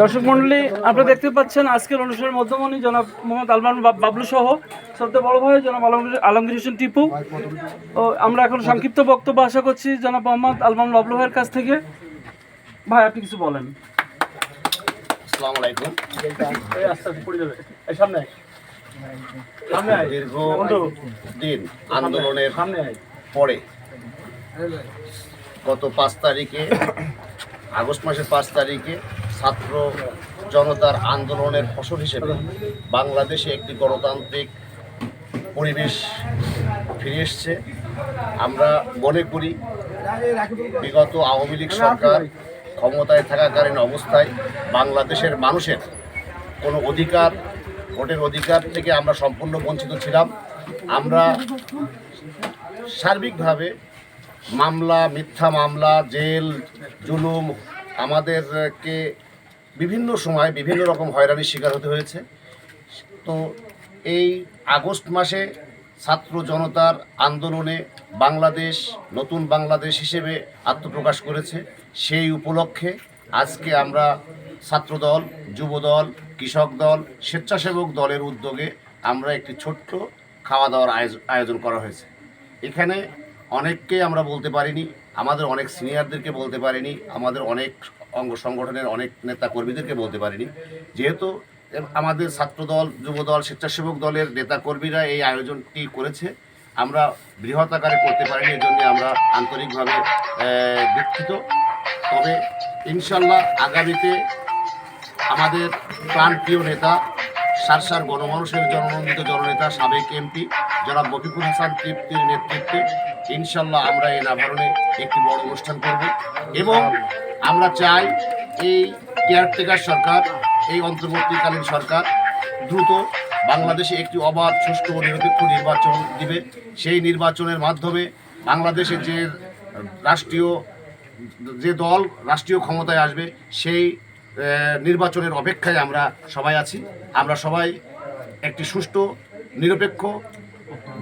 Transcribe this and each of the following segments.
দর্শক মন্ডলী আপনারা দেখতে পাচ্ছেন আজকের অনুষ্ঠানের মধ্যমণি জনাব মোহাম্মদ আলমান বাবলু সহ সবচেয়ে বড় ভাই জনাব আলমগীর আলমগীর হোসেন টিপু। ও আমরা এখন সংক্ষিপ্ত বক্তব্য আশা করছি জনাব মোহাম্মদ আলমান বাবলু ভাইয়ের কাছ থেকে। ভাই আপনি কিছু বলেন। আসসালামু আলাইকুম। এই আস্তে আস্তে পড়ে যাবে। এই সামনে আয়। সামনে দীর্ঘ দিন আন্দোলনের পরে গত পাঁচ তারিখে আগস্ট মাসের পাঁচ তারিখে ছাত্র জনতার আন্দোলনের ফসল হিসেবে বাংলাদেশে একটি গণতান্ত্রিক পরিবেশ ফিরে এসছে। আমরা মনে করি, বিগত আওয়ামী লীগ সরকার ক্ষমতায় থাকাকালীন অবস্থায় বাংলাদেশের মানুষের কোনো অধিকার, ভোটের অধিকার থেকে আমরা সম্পূর্ণ বঞ্চিত ছিলাম। আমরা সার্বিকভাবে মামলা, মিথ্যা মামলা, জেল, জুলুম আমাদেরকে বিভিন্ন সময় বিভিন্ন রকম হয়রানির শিকার হতে হয়েছে। তো এই আগস্ট মাসে ছাত্র জনতার আন্দোলনে বাংলাদেশ, নতুন বাংলাদেশ হিসেবে আত্মপ্রকাশ করেছে। সেই উপলক্ষে আজকে আমরা ছাত্রদল, যুবদল, কৃষক দল, স্বেচ্ছাসেবক দলের উদ্যোগে আমরা একটি ছোট্ট খাওয়া দাওয়ার আয়োজ- আয়োজন করা হয়েছে। এখানে অনেককে আমরা বলতে পারিনি আমাদের অনেক সিনিয়রদেরকে বলতে পারিনি, আমাদের অনেক অঙ্গ সংগঠনের অনেক নেতা কর্মীদেরকে বলতে পারিনি। যেহেতু আমাদের ছাত্রদল, যুবদল, স্বেচ্ছাসেবক দলের নেতা কর্মীরা এই আয়োজনটি করেছে, আমরা বৃহৎ আকারে করতে পারিনি, এই জন্য আমরা আন্তরিকভাবে দুঃখিত। তবে ইনশাল্লাহ আগামীতে আমাদের প্রাণপ্রিয় নেতা সারসার গণমানুষের জননন্দিত জননেতা, সাবেক এমপি জনাব মফিকুল হাসান তৃপ্তির নেতৃত্বে ইনশাল্লাহ আমরা এই নাভারণে একটি বড় অনুষ্ঠান করব এবং আমরা চাই এই কেয়ারটেকার সরকার, এই অন্তর্বর্তীকালীন সরকার দ্রুত বাংলাদেশে একটি অবাধ, সুষ্ঠু ও নিরপেক্ষ নির্বাচন দিবে। সেই নির্বাচনের মাধ্যমে বাংলাদেশে যে রাষ্ট্রীয় যে দল, রাষ্ট্রীয় ক্ষমতায় আসবে, সেই নির্বাচনের অপেক্ষায় আমরা সবাই আছি। আমরা সবাই একটি সুষ্ঠু, নিরপেক্ষ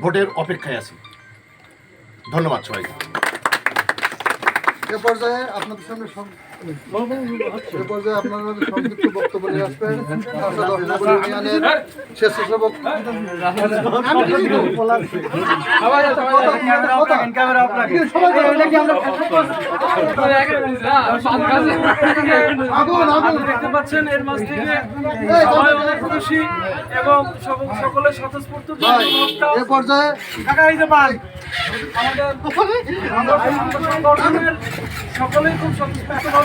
ভোটের অপেক্ষায় আছি। ধন্যবাদ সবাই এ পর্যায়ে আপনাদের সামনে দেখতে পাচ্ছেন এর মাঝ থেকে সবাই অনেক খুশি এবং সকলের স্বতঃস্ফূর্ত এ পর্যায়ে আমাদের সকলেই খুব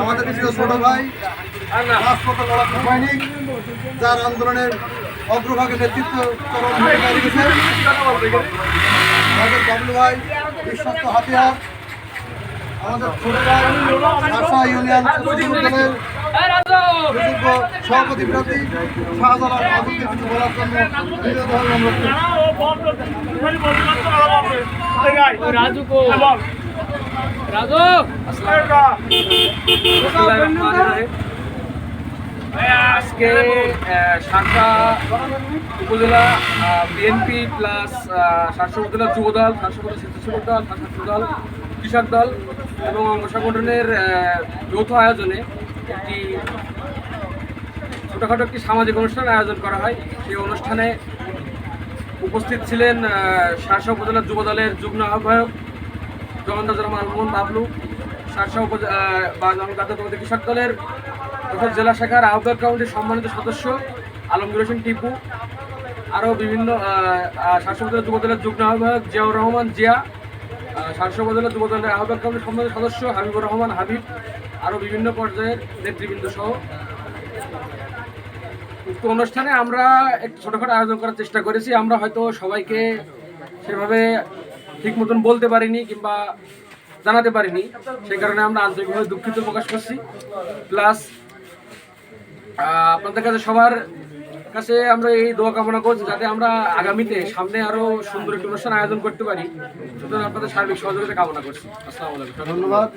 আমাদের প্রিয় ছোট ভাই রাজপথে লড়াকু সৈনিক যার আন্দোলনের অগ্রভাগে নেতৃত্ব আমাদের বাবলু ভাই বিশ্বস্ত হাতিয়ার আমাদের ছোট ভাই ভাষা ইউনিয়ন দলের সুযোগ্য সভাপতি প্রার্থী শাহজালাল কিছু বলার জন্য বিরোধী করছি। রাজু কো রাজু আজকে শাখা উপজেলা বিএনপি প্লাস শাসক উপজেলা যুবদল শাসক উপজেলা স্বেচ্ছাসেবক দল ছাত্র দল কৃষক দল এবং অঙ্গ সংগঠনের যৌথ আয়োজনে একটি ছোটোখাটো একটি সামাজিক অনুষ্ঠান আয়োজন করা হয় সেই অনুষ্ঠানে উপস্থিত ছিলেন শাসক উপজেলা যুবদলের যুগ্ম আহ্বায়ক জগন্নাথ রহমান মোহন বাবলু, শাসক উপজেলা বা জাতীয় কৃষক দলের তথা জেলা শাখার আহ্বায়ক কমিটির সম্মানিত সদস্য আলমগীর হোসেন টিপু আরও বিভিন্ন শাসক উপজেলা যুবদলের যুগ্ম আহ্বায়ক জিয়াউর রহমান জিয়া শাসক উপজেলা যুবদলের আহ্বায়ক কমিটির সম্মানিত সদস্য হাবিবুর রহমান হাবিব আরও বিভিন্ন পর্যায়ের নেতৃবৃন্দ সহ। উক্ত অনুষ্ঠানে আমরা একটু ছোটোখাটো আয়োজন করার চেষ্টা করেছি। আমরা হয়তো সবাইকে সেভাবে ঠিক মতন বলতে পারিনি কিংবা জানাতে পারিনি। সেই কারণে আমরা আন্তরিকভাবে দুঃখিত প্রকাশ করছি। প্লাস আপনাদের কাছে সবার কাছে আমরা এই দোয়া কামনা করছি যাতে আমরা আগামীতে সামনে আরও সুন্দর একটি অনুষ্ঠান আয়োজন করতে পারি। সুতরাং আপনাদের সার্বিক সহযোগিতা কামনা করছি। আসসালামু আলাইকুম। ধন্যবাদ।